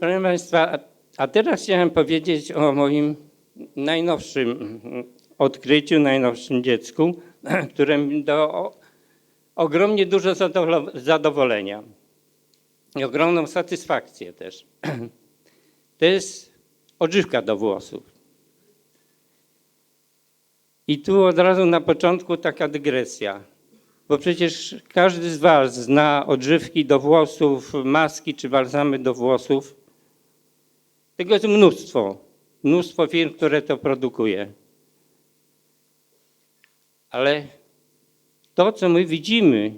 Proszę Państwa, a- teraz chciałem powiedzieć o moim najnowszym odkryciu, najnowszym dziecku, które mi dało ogromnie dużo zadowol- zadowolenia i ogromną satysfakcję też. To jest odżywka do włosów. I tu od razu na początku taka dygresja, bo przecież każdy z Was zna odżywki do włosów, maski czy balsamy do włosów. Tego jest mnóstwo, mnóstwo firm, które to produkuje. Ale to, co my widzimy,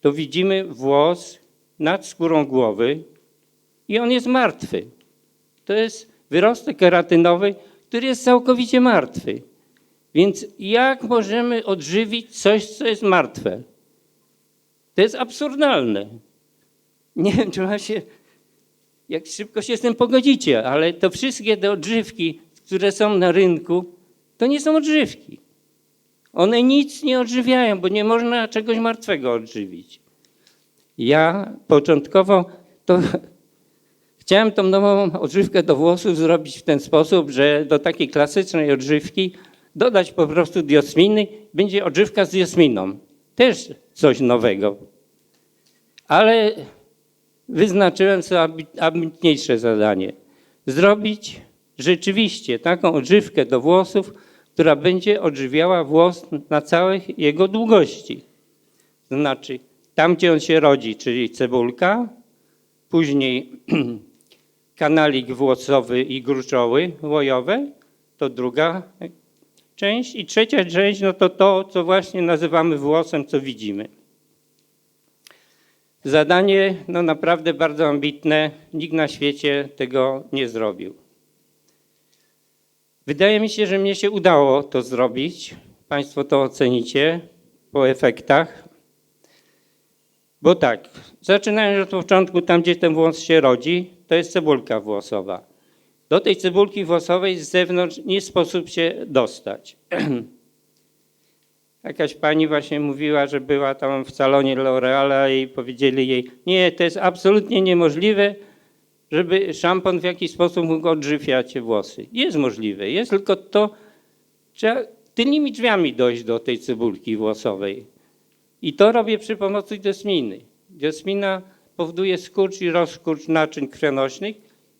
to widzimy włos nad skórą głowy i on jest martwy. To jest wyrostek keratynowy, który jest całkowicie martwy. Więc jak możemy odżywić coś, co jest martwe? To jest absurdalne. Nie wiem, czy wam się, jak szybko się z tym pogodzicie, ale to wszystkie te odżywki, które są na rynku, to nie są odżywki. One nic nie odżywiają, bo nie można czegoś martwego odżywić. Ja początkowo to chciałem tą nową odżywkę do włosów zrobić w ten sposób, że do takiej klasycznej odżywki dodać po prostu diosminy, będzie odżywka z diosminą. Też coś nowego. Ale wyznaczyłem sobie ambi- ambitniejsze zadanie. Zrobić rzeczywiście taką odżywkę do włosów, która będzie odżywiała włos na całej jego długości. To znaczy, tam gdzie on się rodzi, czyli cebulka, później kanalik włosowy i gruczoły łojowe, to druga część i trzecia część, no to to, co właśnie nazywamy włosem, co widzimy. Zadanie no naprawdę bardzo ambitne, nikt na świecie tego nie zrobił. Wydaje mi się, że mnie się udało to zrobić. Państwo to ocenicie po efektach. Bo tak, zaczynając od początku, tam gdzie ten włos się rodzi, to jest cebulka włosowa. Do tej cebulki włosowej z zewnątrz nie sposób się dostać. Jakaś pani właśnie mówiła, że była tam w salonie L'Oreala i powiedzieli jej, nie, to jest absolutnie niemożliwe, żeby szampon w jakiś sposób mógł odżywiać włosy. Jest możliwe, jest tylko to, trzeba tylnymi drzwiami dojść do tej cebulki włosowej. I to robię przy pomocy diosminy. Diosmina powoduje skurcz i rozkurcz naczyń krwionośnych,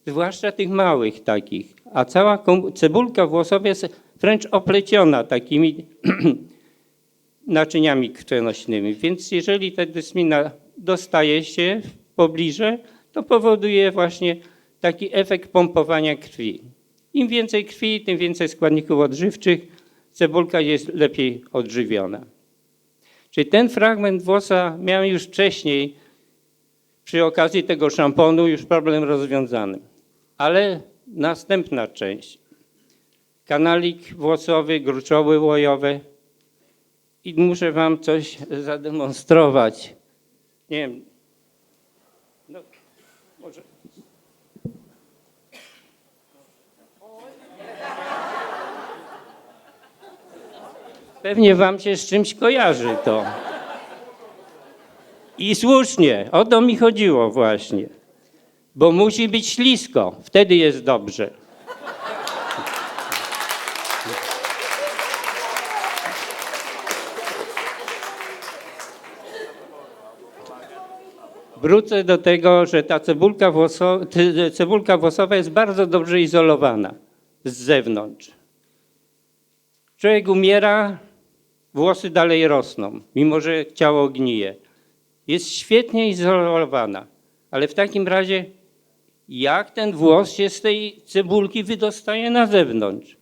zwłaszcza tych małych takich. A cała cebulka włosowa jest wręcz opleciona takimi naczyniami krwionośnymi. Więc jeżeli ta diosmina dostaje się w pobliże, to powoduje właśnie taki efekt pompowania krwi. Im więcej krwi, tym więcej składników odżywczych, cebulka jest lepiej odżywiona. Czyli ten fragment włosa miałem już wcześniej, przy okazji tego szamponu, już problem rozwiązany. Ale następna część. Kanalik włosowy, gruczoły łojowe. I muszę wam coś zademonstrować. Nie wiem. No, może. Pewnie wam się z czymś kojarzy to. I słusznie, o to mi chodziło właśnie. Bo musi być ślisko, wtedy jest dobrze. Wrócę do tego, że ta cebulka, włoso, cebulka włosowa jest bardzo dobrze izolowana z zewnątrz. Człowiek umiera, włosy dalej rosną, mimo że ciało gnije. Jest świetnie izolowana, ale w takim razie jak ten włos się z tej cebulki wydostaje na zewnątrz?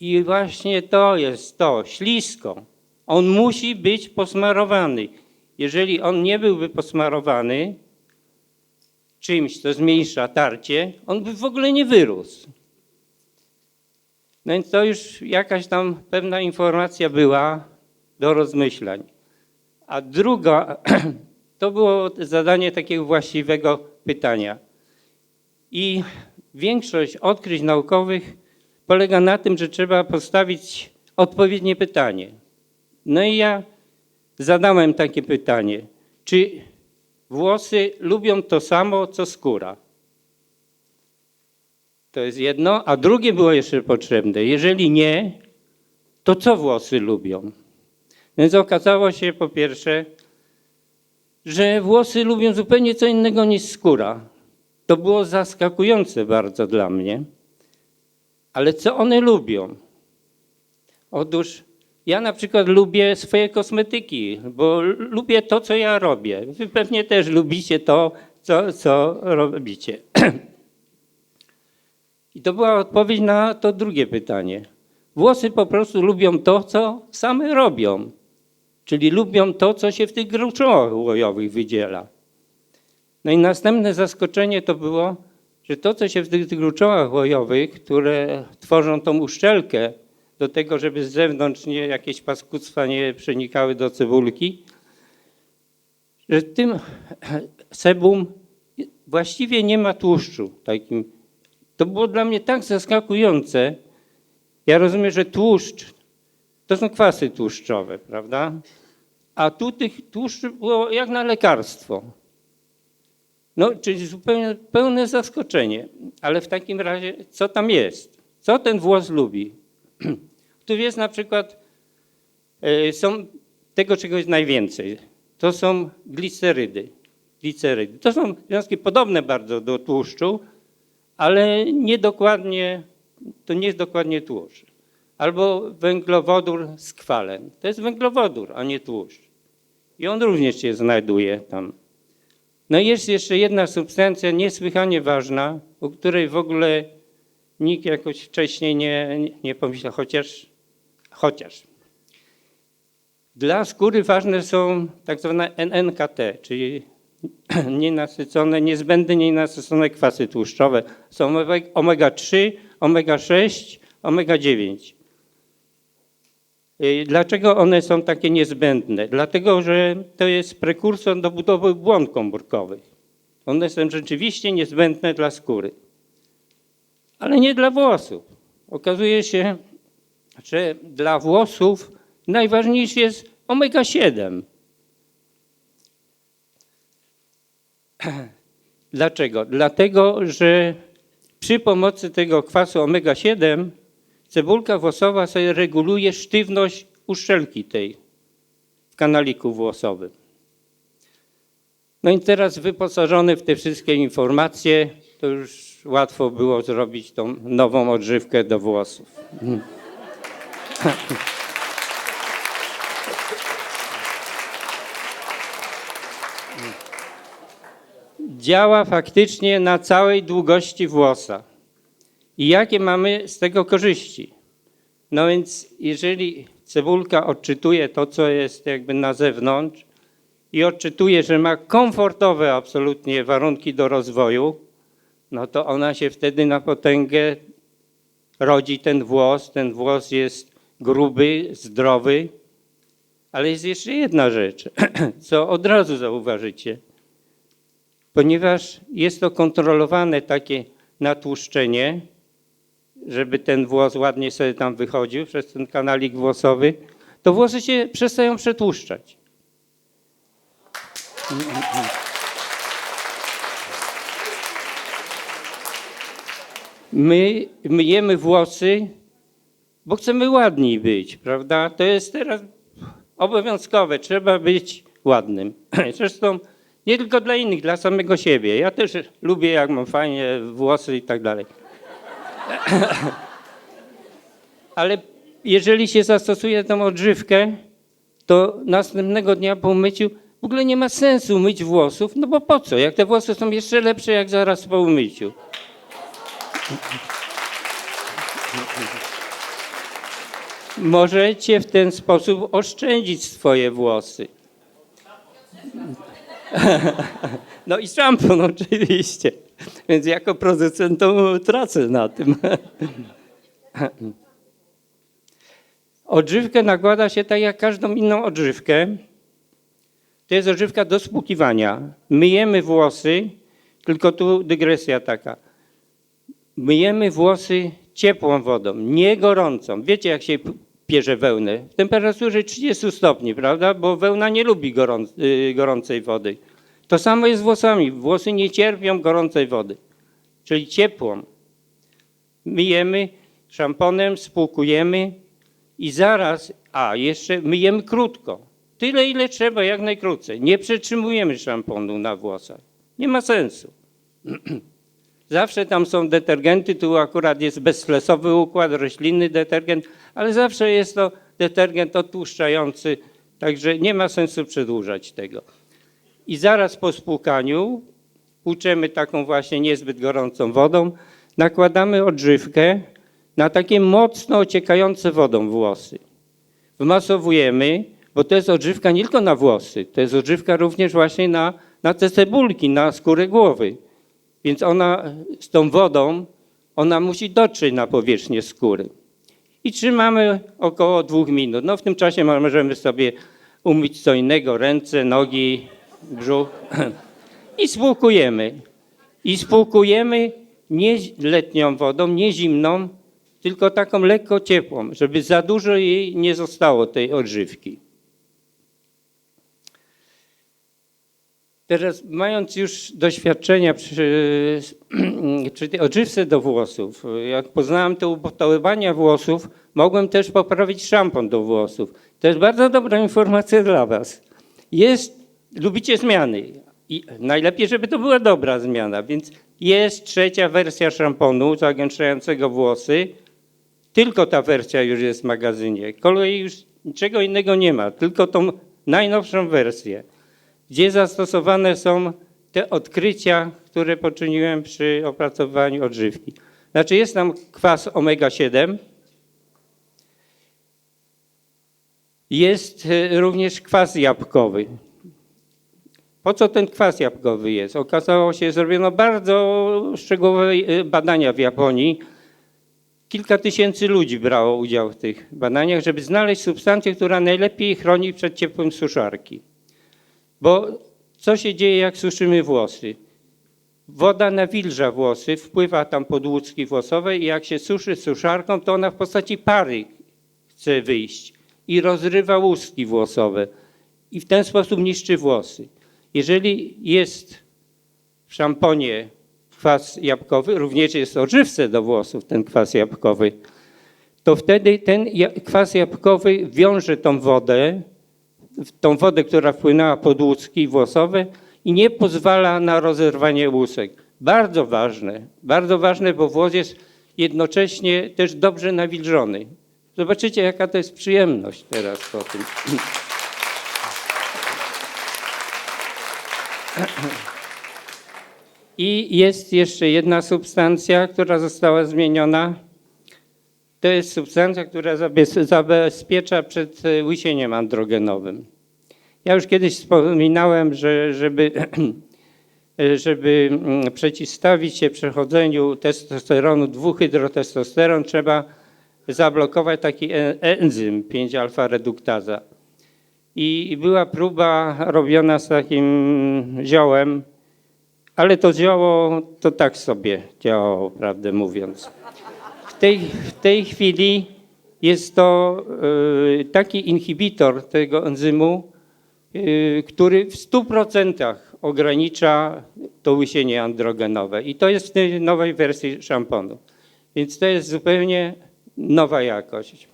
I właśnie to jest to, ślisko. On musi być posmarowany. Jeżeli on nie byłby posmarowany czymś, co zmniejsza tarcie, on by w ogóle nie wyrósł. No więc to już jakaś tam pewna informacja była do rozmyślań. A druga to było zadanie takiego właściwego pytania. I większość odkryć naukowych polega na tym, że trzeba postawić odpowiednie pytanie. No i ja zadałem takie pytanie: czy włosy lubią to samo, co skóra? To jest jedno, a drugie było jeszcze potrzebne. Jeżeli nie, to co włosy lubią? Więc okazało się po pierwsze, że włosy lubią zupełnie co innego niż skóra. To było zaskakujące bardzo dla mnie. Ale co one lubią? Otóż ja na przykład lubię swoje kosmetyki, bo lubię to, co ja robię. Wy pewnie też lubicie to, co, co robicie. I to była odpowiedź na to drugie pytanie. Włosy po prostu lubią to, co same robią. Czyli lubią to, co się w tych gruczołach łojowych wydziela. No i następne zaskoczenie to było, że to, co się w tych gruczołach łojowych, które tworzą tą uszczelkę do tego, żeby z zewnątrz nie, jakieś paskudztwa nie przenikały do cebulki, że tym sebum właściwie nie ma tłuszczu. Takim. To było dla mnie tak zaskakujące. Ja rozumiem, że tłuszcz to są kwasy tłuszczowe, prawda? A tu tych tłuszczy było jak na lekarstwo. No, czyli zupełnie pełne zaskoczenie. Ale w takim razie, co tam jest? Co ten włos lubi? Tu jest na przykład, y, są tego czegoś najwięcej. To są glicerydy. glicerydy. To są związki podobne bardzo do tłuszczu, ale niedokładnie, to nie jest dokładnie tłuszcz. Albo węglowodór skwalen. To jest węglowodór, a nie tłuszcz. I on również się znajduje tam. No i jest jeszcze jedna substancja niesłychanie ważna, o której w ogóle nikt jakoś wcześniej nie, nie pomyślał, chociaż, chociaż. Dla skóry ważne są tak zwane NNKT, czyli nienasycone, niezbędne nienasycone kwasy tłuszczowe. Są omega-3, omega-6, omega-9. Y, Dlaczego one są takie niezbędne? Dlatego, że to jest prekursor do budowy błon komórkowych. One są rzeczywiście niezbędne dla skóry, ale nie dla włosów. Okazuje się, że dla włosów najważniejszy jest omega-7. Dlaczego? Dlatego, że przy pomocy tego kwasu omega-7 cebulka włosowa sobie reguluje sztywność uszczelki tej w kanaliku włosowym. No i teraz wyposażony w te wszystkie informacje, to już łatwo było zrobić tą nową odżywkę do włosów. Działa faktycznie na całej długości włosa. I jakie mamy z tego korzyści? No więc jeżeli cebulka odczytuje to, co jest jakby na zewnątrz i odczytuje, że ma komfortowe absolutnie warunki do rozwoju, no to ona się wtedy na potęgę rodzi ten włos. Ten włos jest gruby, zdrowy, ale jest jeszcze jedna rzecz, co od razu zauważycie. Ponieważ jest to kontrolowane takie natłuszczenie, żeby ten włos ładnie sobie tam wychodził przez ten kanalik włosowy, to włosy się przestają przetłuszczać. My myjemy włosy, bo chcemy ładni być, prawda? To jest teraz obowiązkowe, trzeba być ładnym. Zresztą nie tylko dla innych, dla samego siebie. Ja też lubię, jak mam fajnie włosy i tak dalej. Ale jeżeli się zastosuje tą odżywkę, to następnego dnia po umyciu w ogóle nie ma sensu myć włosów, no bo po co? Jak te włosy są jeszcze lepsze, jak zaraz po umyciu. Możecie w ten sposób oszczędzić swoje włosy. No i szampon oczywiście. Więc jako producent tracę na tym. Odżywkę nakłada się tak jak każdą inną odżywkę. To jest odżywka do spłukiwania. Myjemy włosy, tylko tu dygresja taka. Myjemy włosy ciepłą wodą, nie gorącą. Wiecie, jak się pierze wełnę? W temperaturze 30 stopni, prawda? Bo wełna nie lubi yy, gorącej wody. To samo jest z włosami. Włosy nie cierpią gorącej wody, czyli ciepłą. myjemy szamponem, spłukujemy i zaraz, a jeszcze myjemy krótko. Tyle, ile trzeba, jak najkrócej. Nie przetrzymujemy szamponu na włosach. Nie ma sensu. Zawsze tam są detergenty, tu akurat jest bezflesowy układ, roślinny detergent, ale zawsze jest to detergent odtłuszczający, także nie ma sensu przedłużać tego. I zaraz po spłukaniu płuczemy taką właśnie niezbyt gorącą wodą, nakładamy odżywkę na takie mocno ociekające wodą włosy. Wmasowujemy, bo to jest odżywka nie tylko na włosy, to jest odżywka również właśnie na, na te cebulki, na skórę głowy. Więc ona z tą wodą, ona musi dotrzeć na powierzchnię skóry. I trzymamy około dwóch minut. No w tym czasie możemy sobie umyć co innego, ręce, nogi, brzuch. I spłukujemy. I spłukujemy nie letnią wodą, nie zimną, tylko taką lekko ciepłą, żeby za dużo jej nie zostało, tej odżywki. Teraz mając już doświadczenia przy, przy odżywce do włosów, jak poznałem te upodołybania włosów, mogłem też poprawić szampon do włosów. To jest bardzo dobra informacja dla Was. Jest, lubicie zmiany i najlepiej, żeby to była dobra zmiana, więc jest trzecia wersja szamponu zagęszczającego włosy. Tylko ta wersja już jest w magazynie. Kolei już niczego innego nie ma, tylko tą najnowszą wersję gdzie zastosowane są te odkrycia, które poczyniłem przy opracowywaniu odżywki. Znaczy jest tam kwas omega-7, jest e, również kwas jabłkowy. Po co ten kwas jabłkowy jest? Okazało się, zrobiono bardzo szczegółowe e, badania w Japonii. Kilka tysięcy ludzi brało udział w tych badaniach, żeby znaleźć substancję, która najlepiej chroni przed ciepłem suszarki. Bo co się dzieje, jak suszymy włosy? Woda nawilża włosy, wpływa tam pod łucki włosowe i jak się suszy suszarką, to ona w postaci pary chce wyjść i rozrywa łuski włosowe i w ten sposób niszczy włosy. Jeżeli jest w szamponie kwas jabłkowy, również jest odżywce do włosów ten kwas jabłkowy, to wtedy ten kwas jabłkowy wiąże tą wodę tą wodę, która wpłynęła pod łuski włosowe i nie pozwala na rozerwanie łusek. Bardzo ważne, bardzo ważne, bo włos jest jednocześnie też dobrze nawilżony. Zobaczycie, jaka to jest przyjemność teraz po tym. I jest jeszcze jedna substancja, która została zmieniona. To jest substancja, która zabezpiecza przed e, łysieniem androgenowym. Ja już kiedyś wspominałem, że żeby, żeby mm, przeciwstawić się przechodzeniu testosteronu, dwuhydrotestosteron, trzeba zablokować taki e, enzym 5-alfa-reduktaza. I była próba robiona z takim ziołem, ale to zioło to tak sobie działało, prawdę mówiąc tej, w tej chwili jest to y, taki inhibitor tego enzymu, y, który w 100% ogranicza to łysienie androgenowe. I to jest w tej nowej wersji szamponu. Więc to jest zupełnie nowa jakość.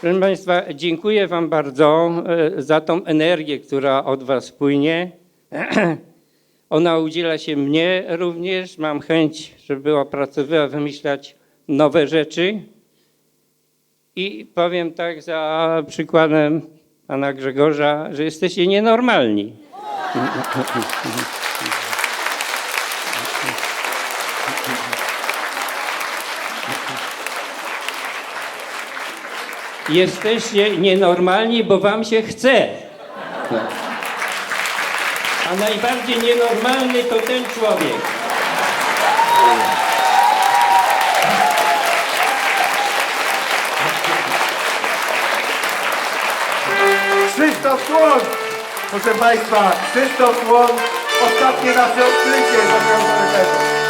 Proszę Państwa, dziękuję Wam bardzo e, za tą energię, która od Was płynie. Ona udziela się mnie również. Mam chęć, żeby opracowywała, wymyślać nowe rzeczy. I powiem tak za przykładem pana Grzegorza, że jesteście nienormalni. Jesteście nienormalni, bo wam się chce. A najbardziej nienormalny to ten człowiek. Krzysztof Słon! Proszę Państwa, Krzysztof Słon, ostatnie nasze odkrycie związane tego.